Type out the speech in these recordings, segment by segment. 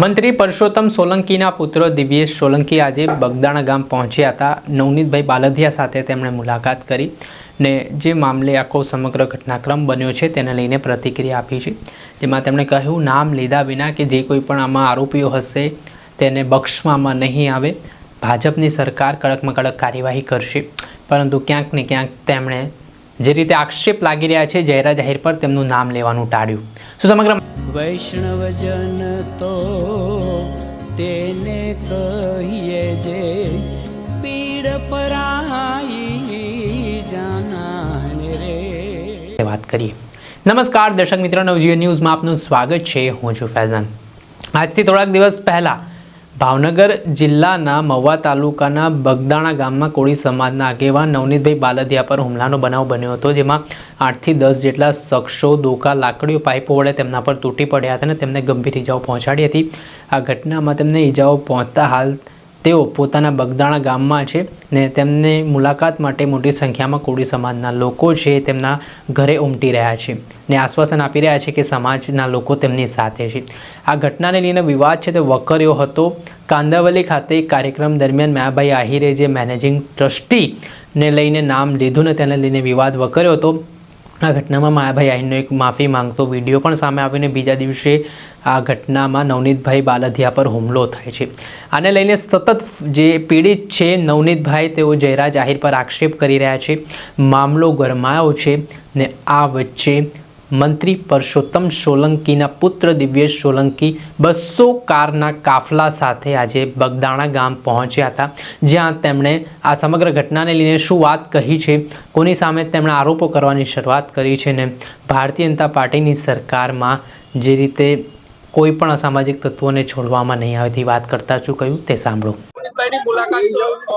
મંત્રી પરસોત્તમ સોલંકીના પુત્ર દિવ્યેશ સોલંકી આજે બગદાણા ગામ પહોંચ્યા હતા. નવનીતભાઈ બાલધિયા સાથે તેમણે મુલાકાત કરી ને જે મામલે આખો સમગ્ર ઘટનાક્રમ બન્યો છે તેને લઈને પ્રતિક્રિયા આપી છે. જેમાં તેમણે કહ્યું, નામ લીધા વિના કે જે કોઈ પણ આમાં આરોપીઓ હશે તેને બક્ષવામાં નહીં આવે. ભાજપની સરકાર કડકમાં કડક કાર્યવાહી કરશે. પરંતુ ક્યાંક ને ક્યાંક તેમણે જે રીતે આક્ષેપ લાગી રહ્યા છે જાહેરા જાહેર પર તેમનું નામ લેવાનું ટાળ્યું. શું સમગ્ર વૈષ્ણવજન તો તેને કહીએ જે પીડ પરાઈ જાનાને રે. વાત કરીએ. નમસ્કાર દર્શક મિત્રો નવજીવન ન્યૂઝમાં આપનું સ્વાગત છે. હું છું ફૈઝાન. આજથી થોડાક દિવસ પહેલાં ભાવનગર જિલ્લાના મહુવા તાલુકાના બગદાણા ગામમાં કોળી સમાજના આગેવાન નવનીતભાઈ બાલદિયા પર હુમલાનો બનાવ બન્યો હતો, જેમાં આઠથી દસ જેટલા શખ્સો દોકા લાકડીઓ પાઇપો વડે તેમના પર તૂટી પડ્યા હતા અને તેમને ગંભીર ઈજાઓ પહોંચાડી હતી. આ ઘટનામાં તેમને ઈજાઓ પહોંચતા હાલ તેઓ પોતાના બગદાણા ગામમાં છે ને તેમને મુલાકાત માટે મોટી સંખ્યામાં કોળી સમાજના લોકો છે તેમના ઘરે ઉમટી રહ્યા છે ને આશ્વાસન આપી રહ્યા છે કે સમાજના લોકો તેમની સાથે છે. આ ઘટનાને લઈને વિવાદ છે તે વકર્યો હતો. કાંદાવલી ખાતે કાર્યક્રમ દરમિયાન મ્યાભાઈ આહિરે, જે મેનેજિંગ ટ્રસ્ટીને લઈને નામ લીધું ને તેને લઈને વિવાદ વકર્યો હતો. આ ઘટનામાં માયાભાઈ આહિરનો એક માફી માંગતો વીડિયો પણ સામે આવીને બીજા દિવસે આ ઘટનામાં નવનીતભાઈ બાલધિયા પર હુમલો થાય છે. આને લઈને સતત જે પીડિત છે નવનીતભાઈ, તેઓ જયરાજ આહિર પર આક્ષેપ કરી રહ્યા છે. મામલો ગરમાયો છે ને આ વચ્ચે મંત્રી પરસોત્તમ સોલંકીના પુત્ર દિવ્યેશ સોલંકી બસો કારના કાફલા સાથે આજે બગદાણા ગામ પહોંચ્યા હતા, જ્યાં તેમણે આ સમગ્ર ઘટનાને લઈને શું વાત કહી છે, કોની સામે તેમણે આરોપો કરવાની શરૂઆત કરી છે ને ભારતીય જનતા પાર્ટીની સરકારમાં જે રીતે કોઈ પણ અસામાજિક તત્વોને છોડવામાં નહીં આવે તે વાત કરતા શું કહ્યું તે સાંભળો. નવનીતભાઈની મુલાકાત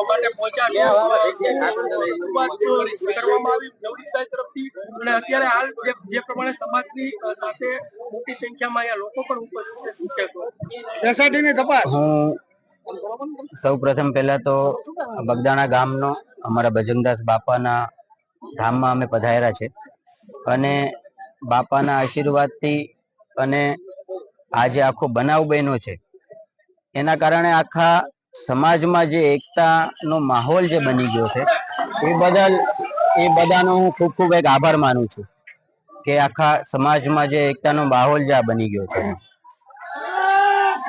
માટે પહોંચ્યા કરવામાં આવી. નવનીતભાઈ તરફથી અને અત્યારે હાલ જે જે પ્રમાણે સમાજની સાથે મોટી સંખ્યામાં અહીંયા લોકો પણ ઉપસ્થિત છે તપાસ. સૌ પ્રથમ પહેલા તો બગદાણા ગામનો અમારા ભજનદાસ બાપાના ધામમાં અમે પધાર્યા છે. અને બાપાના આશીર્વાદથી અને આજે આખો બનાવ બન્યો છે. એના કારણે આખા સમાજમાં જે એકતાનો માહોલ જે બની ગયો છે એ બદલ એ બધાનો હું ખૂબ ખૂબ એક આભાર માનું છું કે આખા સમાજમાં જે એકતાનો માહોલ જે આ બની ગયો છે.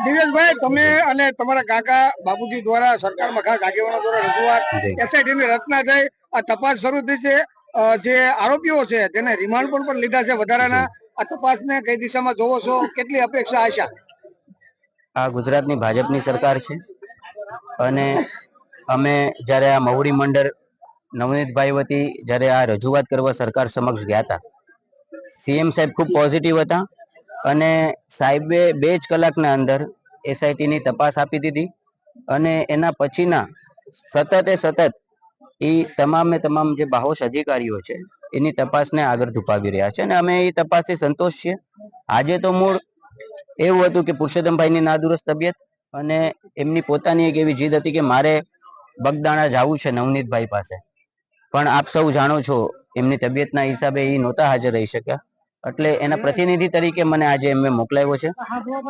દિવેશભાઈ તમે અને તમારા કાકા બાપુજી દ્વારા સરકારમાં ખાસ આગેવાનો દ્વારા રજૂઆત જી. એસઆઈટી ની રચના થઈ. આ તપાસ શરૂ થઈ છે. જે આરોપીઓ છે તેને રિમાન્ડ પણ પણ લીધા છે વધારાના. આ તપાસને કઈ દિશામાં જોવો છો? કેટલી અપેક્ષા આશા? આ ગુજરાતની ભાજપની સરકાર છે. અને અમે જ્યારે આ મહુડી મંડળ નવનીતભાઈ વતી જ્યારે આ રજૂઆત કરવા સરકાર સમક્ષ ગયા હતા, સીએમ સાહેબ ખૂબ પોઝિટિવ હતા અને સાહેબે બે જ કલાકના અંદર એસઆઈટીની તપાસ આપી દીધી અને એના પછીના સતતે સતત એ તમામે તમામ જે બાહોશ અધિકારીઓ છે એની તપાસને આગળ ધુપાવી રહ્યા છે અને અમે એ તપાસથી સંતોષ છીએ. આજે તો મૂળ એવું હતું કે પુરુષોત્તમભાઈની નાદુરસ્ત તબિયત અને એમની પોતાની એક એવી જીદ હતી કે મારે બગદાણા જવું છે નવનીતભાઈ પાસે. પણ આપ સૌ જાણો છો, એમની તબિયતના હિસાબે એ નહોતા હાજર રહી શક્યા. એટલે એના પ્રતિનિધિ તરીકે મને આજે એમને મોકલાવ્યો છે.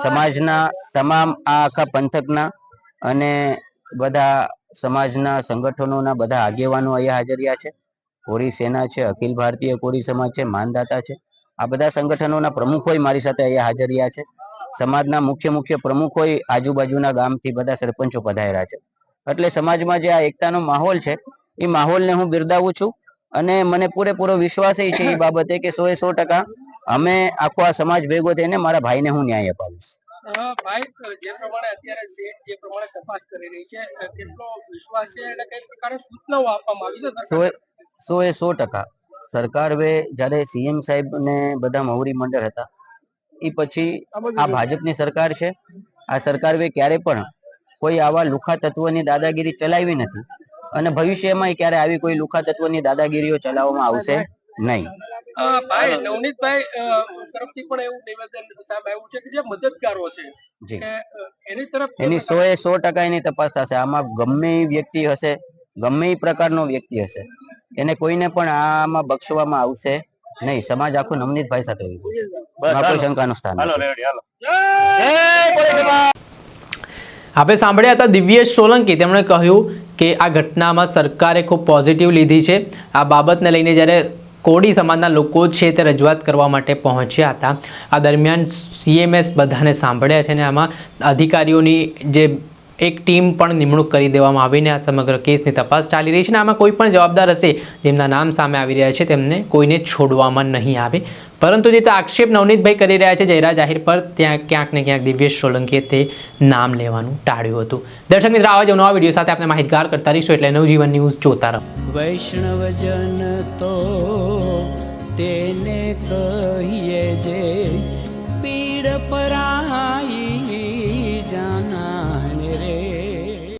સમાજના તમામ આ આખા પંથકના અને બધા સમાજના સંગઠનોના બધા આગેવાનો અહીંયા હાજરિયા છે. કોરી સેના છે, અખિલ ભારતીય કોરી સમાજ છે, માનદાતા છે. આ બધા સંગઠનોના પ્રમુખોય મારી સાથે અહીંયા હાજરિયા છે. સમાજના મુખ્ય મુખ્ય પ્રમુખો આજુબાજુના ગામથી બધા સરપંચો પધાર્યા છે. એટલે સમાજમાં જે આ એકતાનો માહોલ છે એ માહોલને હું બિરદાવું છું અને મને પૂરેપૂરો વિશ્વાસ એ છે એ બાબતે કે સો એ સો ટકા અમે આખો આ સમાજ ભેગો થઈને મારા ભાઈને હું ન્યાય અપાવીશ. ભાઈ જે પ્રમાણે અત્યારે શેઠ જે પ્રમાણે તપાસ કરી રહી છે કેટલો વિશ્વાસ છે અને કઈ પ્રકારે સૂચનાઓ આપવામાં આવી છે સો એ સો એ સો ટકા. સરકાર વે જ્યારે સીએમ સાહેબ ને બધા મહુરી મંડળ હતા એ પછી આ ભાજપની સરકાર છે. આ સરકારે ક્યારે પણ કોઈ આવા લુખા તત્વોની દાદાગીરી ચલાવી નથી. અને ભવિષ્યમાં ક્યારે આવી કોઈ લુખા તત્વોની દાદાગીરીઓ ચલાવવામાં આવશે નહીં. ભાઈ નવનીતભાઈ તરફથી પણ એવું નિવેદન સામે આવ્યું છે કે જે મદદગારો છે. જી. કે અ, એની તરફ એની સો એ સો ટકા એની તપાસ થશે. આમાં ગમે વ્યક્તિ હશે ગમે એ પ્રકારનો વ્યક્તિ હશે એને કોઈને પણ આમાં બક્ષવામાં આવશે નહીં સમાજ આખો નવનીતભાઈ સાથે કોઈ શંકાનું સ્થાન આપણે સાંભળ્યા હતા દિવ્યેશ સોલંકી. તેમણે કહ્યું કે આ ઘટનામાં સરકારે ખૂબ પોઝિટિવ લીધી છે. આ બાબતને લઈને જ્યારે કોડી સમાજના લોકો છે તે રજૂઆત કરવા માટે પહોંચ્યા હતા. આ દરમિયાન સીએમએસ બધાને સાંભળ્યા છે અને આમાં અધિકારીઓની જે એક ટીમ પણ નિમણૂક કરી દેવામાં આવીને આ સમગ્ર કેસની તપાસ ચાલી રહી છે અને આમાં કોઈ પણ જવાબદાર હશે જેમના નામ સામે આવી રહ્યા છે તેમને કોઈને છોડવામાં નહીં આવે. પરંતુ જે તે આક્ષેપ નવનીતભાઈ કરી રહ્યા છે જયરા જાહેર પર, ત્યાં ક્યાંક ને ક્યાંક દિવ્યેશ સોલંકીએ તે નામ લેવાનું ટાળ્યું હતું. દર્શક મિત્ર, આવા જ નવા વીડિયો સાથે આપણે માહિતગાર કરતા રહીશું એટલે નવજીવન ન્યૂઝ જોતા રહો. વૈષ્ણવજન તો તેને